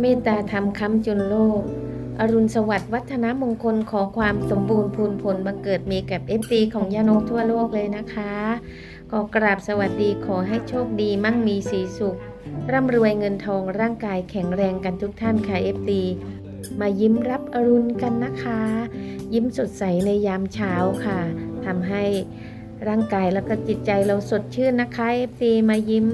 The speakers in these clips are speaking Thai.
เมตตาธรรมค้ำจุนโลก อรุณสวัสดิ์วัฒนมงคลขอความสมบูรณ์พูนผลบังเกิดมีกับเอฟตีของยานกทั่วโลกเลยนะคะก็กราบสวัสดีขอให้โชคดีมั่งมีสีสุข ร่ำรวยเงินทองร่างกายแข็งแรงกันทุกท่านค่ะเอฟตีมายิ้มรับอรุณกันนะคะ ยิ้มสดใสในยามเช้าค่ะทำให้ร่างกายแล้วก็จิตใจเราสดชื่นนะคะเอฟตีมายิ้ม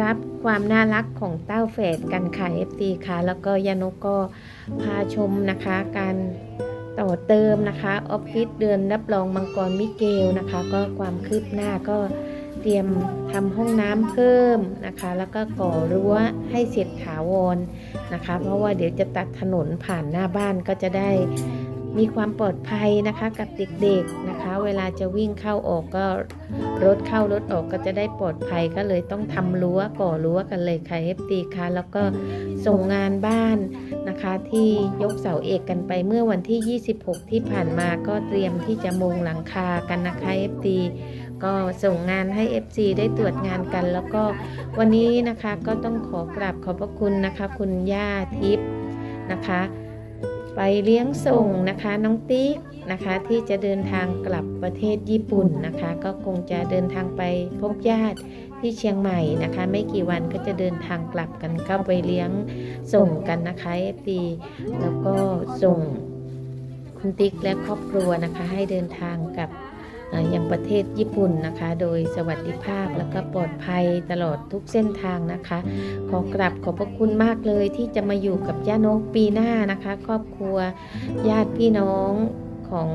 รับ ความน่ารักของเต้าแฝดกันค่ะ FT ค่ะ แล้วก็ยานกก็พาชมนะคะ การต่อเติมนะคะออฟฟิศเดือนรับรองมังกรมิเกลนะคะ ก็ความคืบหน้าก็เตรียมทำห้องน้ำเพิ่มนะคะ แล้วก็ก่อรั้วให้เสร็จถาวรนะคะ เพราะว่าเดี๋ยวจะตัดถนนผ่านหน้าบ้านก็จะได้ มีความปลอดภัยนะคะกับเด็กๆนะคะ เวลาจะวิ่งเข้าออกก็รถเข้ารถออกก็จะได้ปลอดภัยก็เลยต้องทำรั้วก่อรั้วกันเลยค่ะ FT ค่ะแล้วก็ส่งงานบ้านนะคะ ที่ยกเสาเอกกันไปเมื่อวันที่ 26 ที่ผ่านมาก็เตรียมที่จะมุงหลังคากันนะคะ FT ก็ส่งงานให้ FC ได้ตรวจงานกัน แล้วก็วันนี้นะคะก็ต้องขอกราบขอบพระคุณนะคะ คุณย่าทิพย์นะคะ ไปเลี้ยงส่งนะคะน้องติ๊กนะคะที่จะเดินทางกลับประเทศญี่ปุ่นนะคะ ก็คงจะเดินทางไปพบญาติที่เชียงใหม่นะคะ ไม่กี่วันก็จะเดินทางกลับกันเข้าไปเลี้ยงส่งกันนะคะเอฟตีแล้วก็ส่งคุณติ๊กและครอบครัวนะคะ ให้เดินทางกลับ ยังประเทศญี่ปุ่นนะคะ โดยสวัสดิภาพแล้วก็ปลอดภัยตลอดทุกเส้นทางนะคะ ขอกราบขอบพระคุณมากเลยที่จะมาอยู่กับย่านกปีหน้านะคะ ครอบครัวญาติพี่น้องของ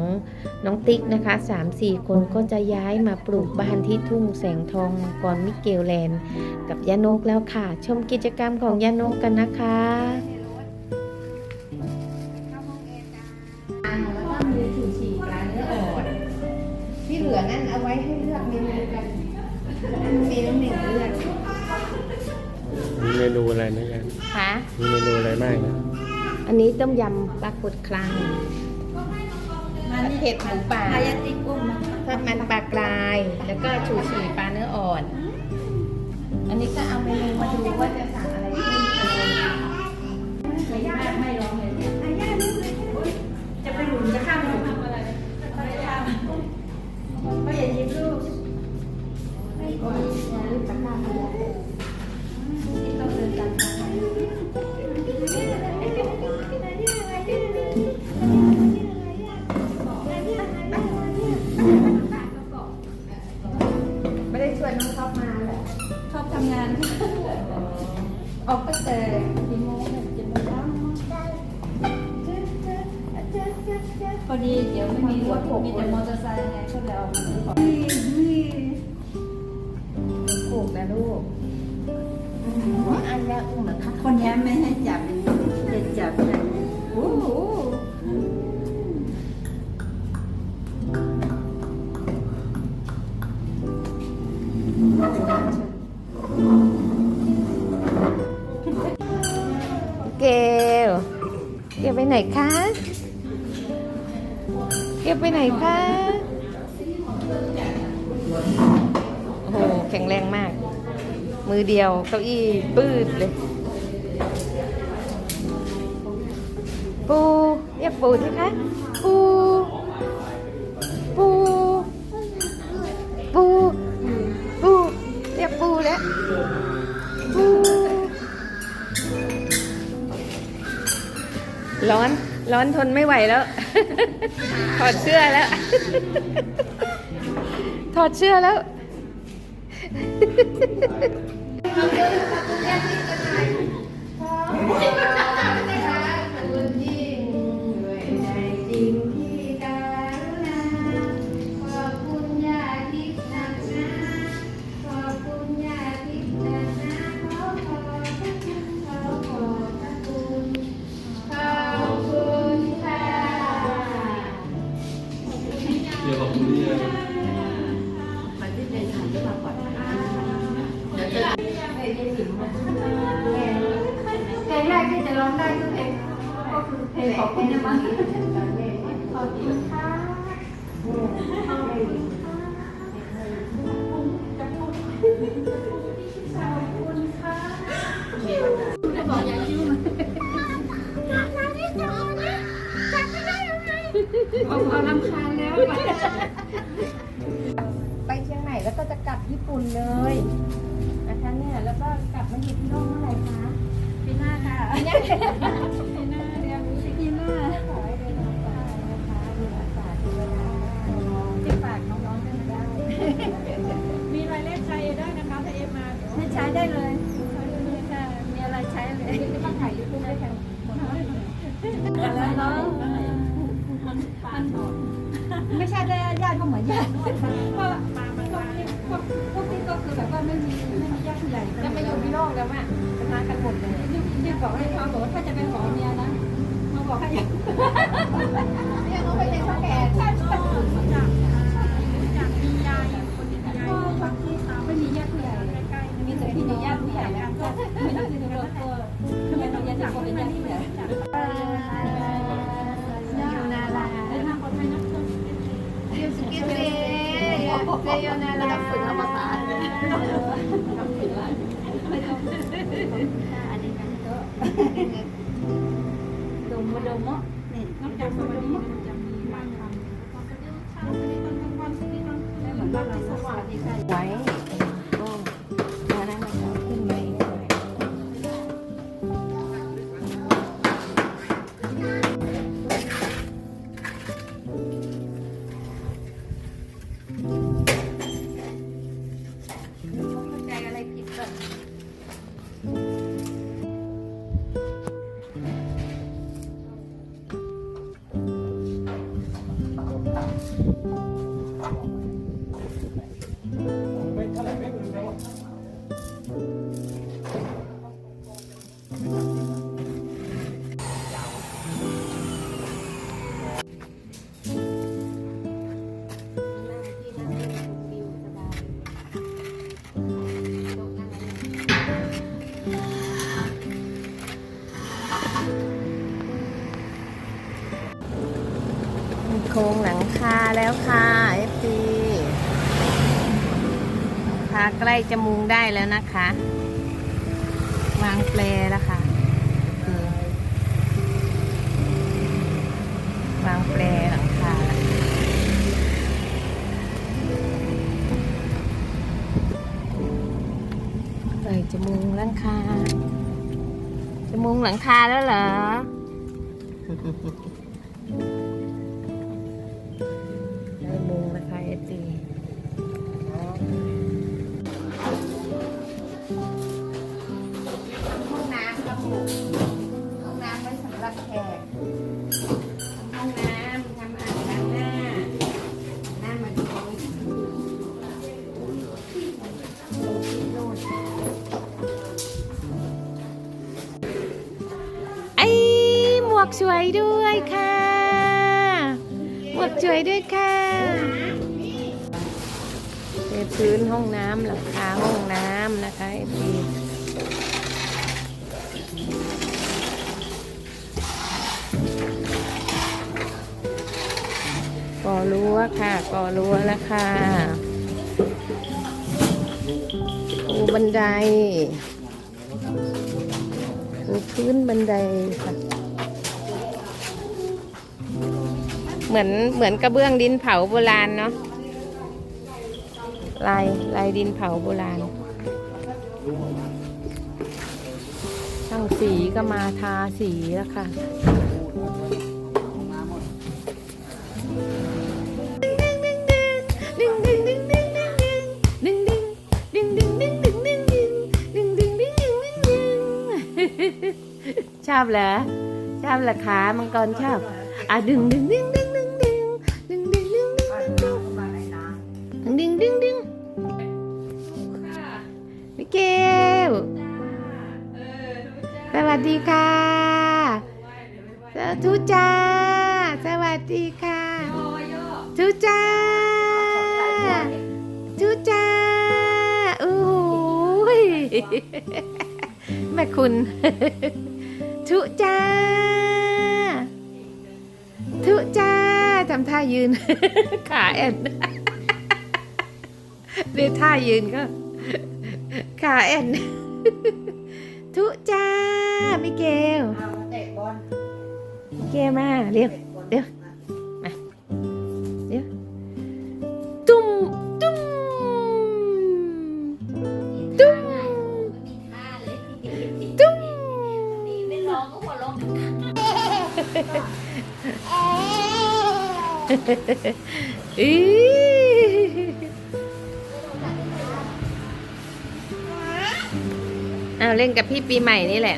น้องติ๊กนะคะ 3-4 คนก็จะย้ายมาปลูกบ้านที่ทุ่งแสงทองกรมิเกลแลนด์ กับยานกแล้วค่ะ ชมกิจกรรมของยานกกันนะคะ อะไรบ้างนะอันนี้ต้มยำปลากดคลังเผ็ดหมูป่าอายาติกุ้งนะทอดมันปลากราย แล้วก็ชูชีปลาเนื้ออ่อน อันนี้ก็เอาเมนูมาดูว่าจะสั่งอะไรเพิ่มเติมไม่ยากไม่ร้องเลยเนี่ยอายานี่เลยจะไปหลุมจะข้ามหลุมทำอะไรไม่ข้ามก็อย่ายิ้มลูกไม่ก่อนอย่าลืมตะกร้าขยะที่ต้องเดินตามทาง ออกไปแต่กี่โมงเนี่ยเจ็ดโมงเช้าพอดีเดี๋ยวไม่มีรถมีแต่มอเตอร์ไซค์ไงก็เลยเอามาซื้อของปลูกนะลูกอันแรกอุ้มเหมือนคนนี้ไม่ให้จับจะจับแบบนี้โอ้ เกลไปไหนคะ โอ้โห แข็งแรงมาก มือเดียวเก้าอี้ปืดเลย ปูเรียกปูสิคะ ปู ปู ปู ปู เรียกปูแล้ว ปูร้อน ร้อนทนไม่ไหวแล้ว ถอดเสื้อแล้ว ถอดเสื้อแล้ว ขอบคุณนะณค่ะขอบคุณค่ะขอบคุณค่ะขอบาลำคาญแล้ว ไปเชียงใหม่แล้วก็จะกลับญี่ปุ่นเลย ใช้ได้เลยใช้ได้เลยค่ะมีอะไรใช้เลยไม่ต้องถ่ายยูทูบได้ค่ะแล้วน้องมันไม่ใช่ได้ญาติก็เหมือนญาติเพราะพวกนี้พวกพวกนี้ก็คือแบบว่าไม่มีไม่มีญาติผู้ใหญ่จะมาอยู่ที่โน่นแล้วอะจะมากันหมดเลยที่บอกให้เขาบอกว่าถ้าจะไปขอเมียนะมาบอกให้ พบเยอะๆแน่ระดับฝึกอมตะเลยไม่ต้องอันนี้กันเยอะดมมาดมอะ โครงหลังคาแล้วค่ะเอฟซีคาใกล้จะมุงได้แล้วนะคะ วางแปลแล้วค่ะวางแปลหลังคาแล้วใกล้จะมุงหลังคาจะมุงหลังคาแล้วเหรอ หมวยด้วยค่ะ หมวกสวยด้วยค่ะเทพื้นห้องน้ำหลังคาห้องน้ำนะคะเอฟีก่อรั้วค่ะ ก่อรั้วแล้วค่ะปูบันไดปูพื้นบันไดค่ะ เหมือนเหมือนกระเบื้องดินเผาโบราณเนาะลายลายดินเผาโบราณ ช่างสีก็มาทาสีแล้วค่ะชอบเหรอชอบเหรอคะมังกรชอบอะดึงดึงดึงดึงดึงดึง แม่คุณ ทุจ้า ทุจ้าทำท่ายืน ขาแอนเรียกท่ายืนก็ ขาแอนทุจ้ามิเกลมิเกลมาเร็วเเอาเล่นกับพี่ปีใหม่นี่แหละ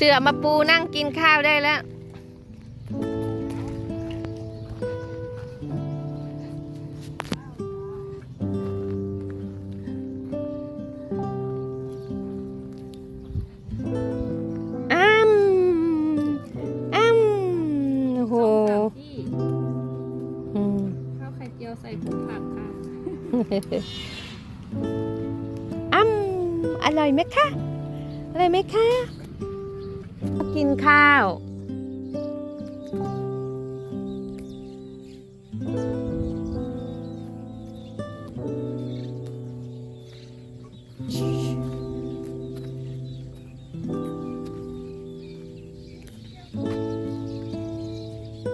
เสือมาปูนั่งกินข้าวได้แล้ว อ้ำอ้ำโอ้โหพี่อืม ข้าวไข่เจียวใส่ผงผักค่ะอ้ำอร่อยไหมคะ อร่อยไหมคะกิน ข้าว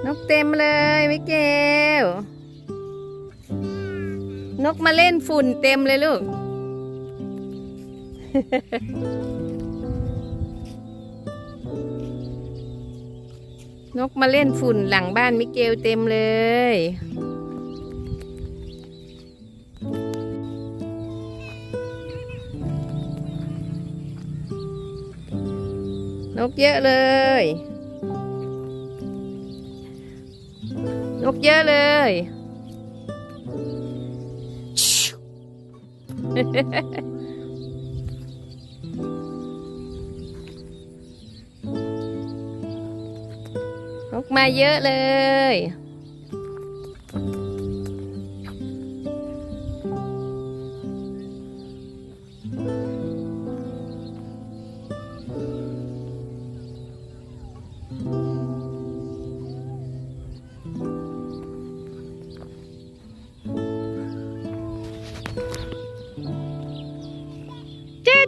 นกเต็มเลยมิเกล นกมาเล่นฝุ่นเต็มเลยลูก นกมาเล่นฝุ่นหลังบ้านมิเกลเต็มเลย นกเยอะเลย นกเยอะเลย กมาเยอะเลย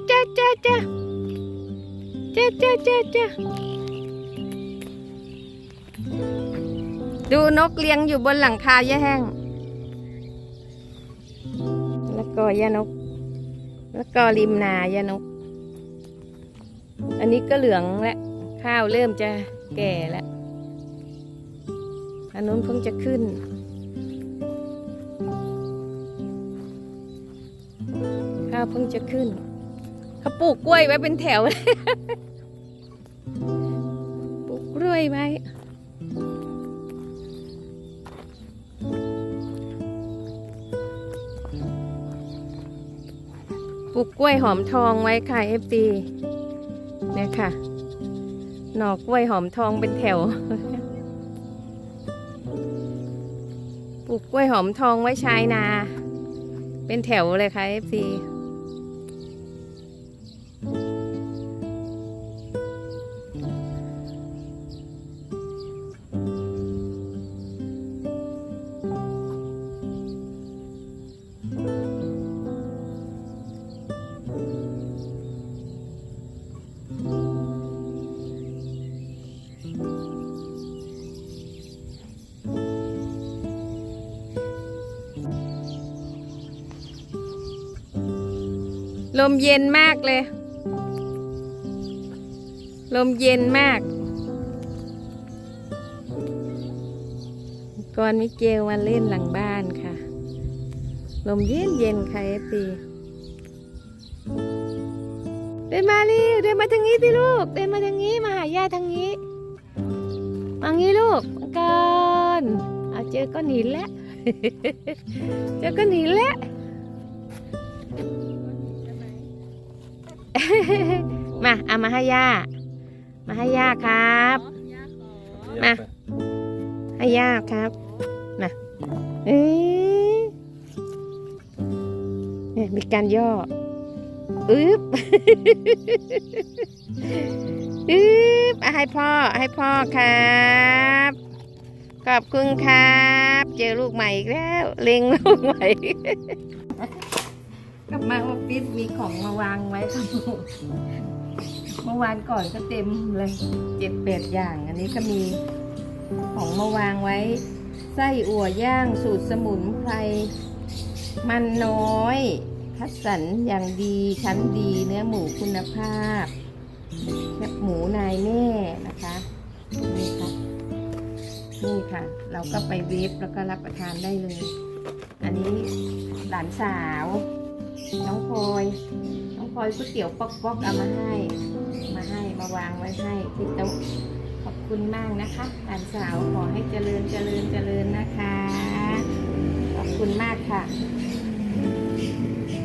cha cha cha. Cha cha cha cha. ดูนกเลี้ยงอยู่บนหลังคาแย่แห้ง แล้วก็ยานก แล้วก็ริมนายานก อันนี้ก็เหลืองแล้วข้าวเริ่มจะแก่แล้วอันนู้นเพิ่งจะขึ้น ข้าวเพิ่งจะขึ้น เขาปลูกกล้วยไว้เป็นแถวเลยปลูกกล้วยไว้ ลูกกล้วยหอมทองไว้ค่ะเอฟซีเนี่ยค่ะ หนอกกล้วยหอมทองเป็นแถว ปลูกกล้วยหอมทองไว้ใช้นา เป็นแถวเลยค่ะเอฟซี ลมเย็นมากเลย ลมเย็นมาก ก่อนมิเกลมาเล่นหลังบ้านค่ะ ลมเย็นเย็นค่ะเอฟีเดินมาเร็วเดินมาทางนี้สิลูก เดินมาทางนี้มาหาย่าทางนี้มางี้ลูกมาก่อนเอาเจอก้อนหินแล้ว เจอก้อนหินแล้ว มาเอามาให้ย่า มาให้ย่าครับ มา ให้ย่าครับมาเอ้ยเนี่ยมีการย่ออึ๊บอึ๊บอะให้พ่อให้พ่อครับ ขอบคุณครับ เจอลูกใหม่อีกแล้ว เล็งลูกใหม่ กลับมาออฟฟิศมีของมาวางไว้ครับลูกเมื่อวานก่อนก็เต็มเลยเจ็ดแปดอย่าง อันนี้ก็มีของมาวางไว้ ไส้อั่วย่างสูตรสมุนไพรมันน้อยคัดสรรอย่างดีชั้นดีเนื้อหมูคุณภาพแคบหมูนายแม่นะคะนี่ค่ะนี่ค่ะ เราก็ไปเวฟแล้วก็รับประทานได้เลย อันนี้หลานสาว น้องพลอย น้องพลอยก๋วยเตี๋ยวป๊อกป๊อกเอามาให้ มาให้มาวางไว้ให้ที่โต๊ะขอบคุณมากนะคะหลานสาวขอให้เจริญเจริญเจริญนะคะ ขอบคุณมากค่ะ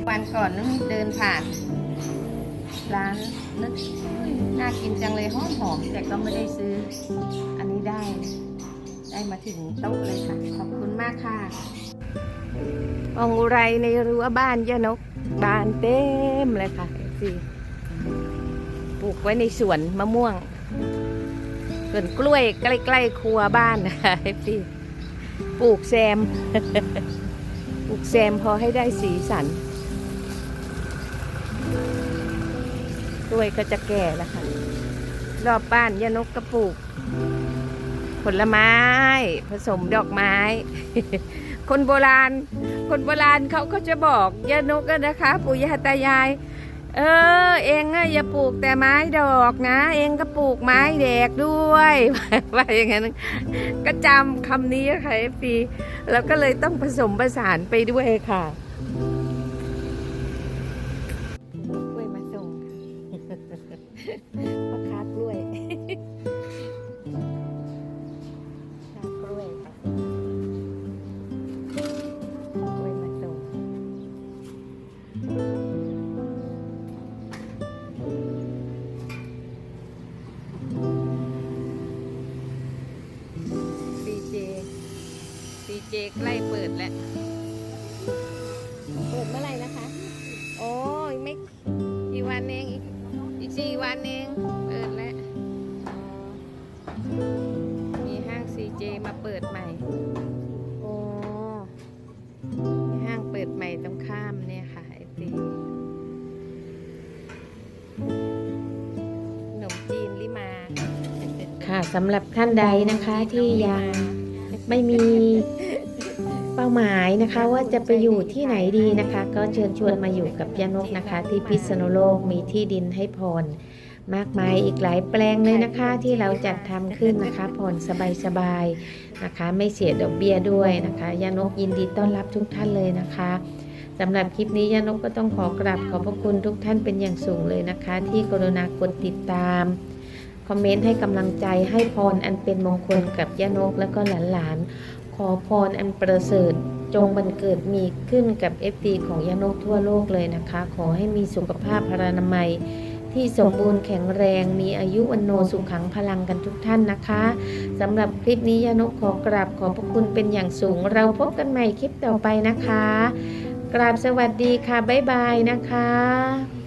วันก่อนนึกเดินผ่านร้านนึกน่ากินจังเลยหอมหอมๆแต่ก็ไม่ได้ซื้อ อันนี้ได้ ได้มาถึงโต๊ะเลยค่ะ ขอบคุณมากค่ะ องอุไรในรั้วบ้านยานกบานเต็มเลยค่ะสิปลูกไว้ในสวนมะม่วงส่วนกล้วยใกล้ ๆ ครัวบ้านนะคะพี่ปลูกแซม ปลูกแซมพอให้ได้สีสัน กล้วยก็จะแก่แล้วค่ะรอบบ้านยานกกระปลูก ผลไม้ ผสมดอกไม้ คนโบราณ คนโบราณเขาก็จะบอกยานกกันนะคะ ปู่ย่าตายาย เออ เองอะอย่าปลูกแต่ไม้ดอกนะ เองก็ปลูกไม้แดกด้วยว่าอย่างนั้นก็จำคำนี้ค่ะเอฟปีแล้วก็เลยต้องผสมผสานไปด้วยค่ะกล้วยมาส่ง มาเปิดใหม่โอ้มีห้างเปิดใหม่ตรงข้ามเนี่ยค่ะไอตีขนมจีนลิมาค่ะสำหรับท่านใดนะคะที่ยังไม่มีเป้าหมายนะคะว่าจะไปอยู่ที่ไหนดีนะคะ ก็เชิญชวนมาอยู่กับยานกนะคะ ที่พิษณุโลกมีที่ดินให้ผ่อน มากมายอีกหลายแปลงเลยนะคะที่เราจัดทำขึ้นนะคะผ่อนสบายๆนะคะ ไม่เสียดอกเบี้ยด้วยนะคะยานกยินดีต้อนรับทุกท่านเลยนะคะสำหรับคลิปนี้ยานกก็ต้องขอกราบขอบพระคุณทุกท่านเป็นอย่างสูงเลยนะคะ ที่กรุณากดติดตาม คอมเมนต์ให้กำลังใจให้พรอันเป็นมงคลกับย่านกและก็หลานๆขอพรอันประเสริฐจงบันเกิดมีขึ้นกับเอฟดีของย่านกทั่วโลกเลยนะคะ ขอให้มีสุขภาพพรานามัย ที่สมบูรณ์แข็งแรงมีอายุวันโนสุขังพลังกันทุกท่านนะคะสำหรับคลิปนี้ยานุขอกราบขอบพระคุณเป็นอย่างสูง เราพบกันใหม่คลิปต่อไปนะคะ กราบสวัสดีค่ะ บ๊ายบายนะคะ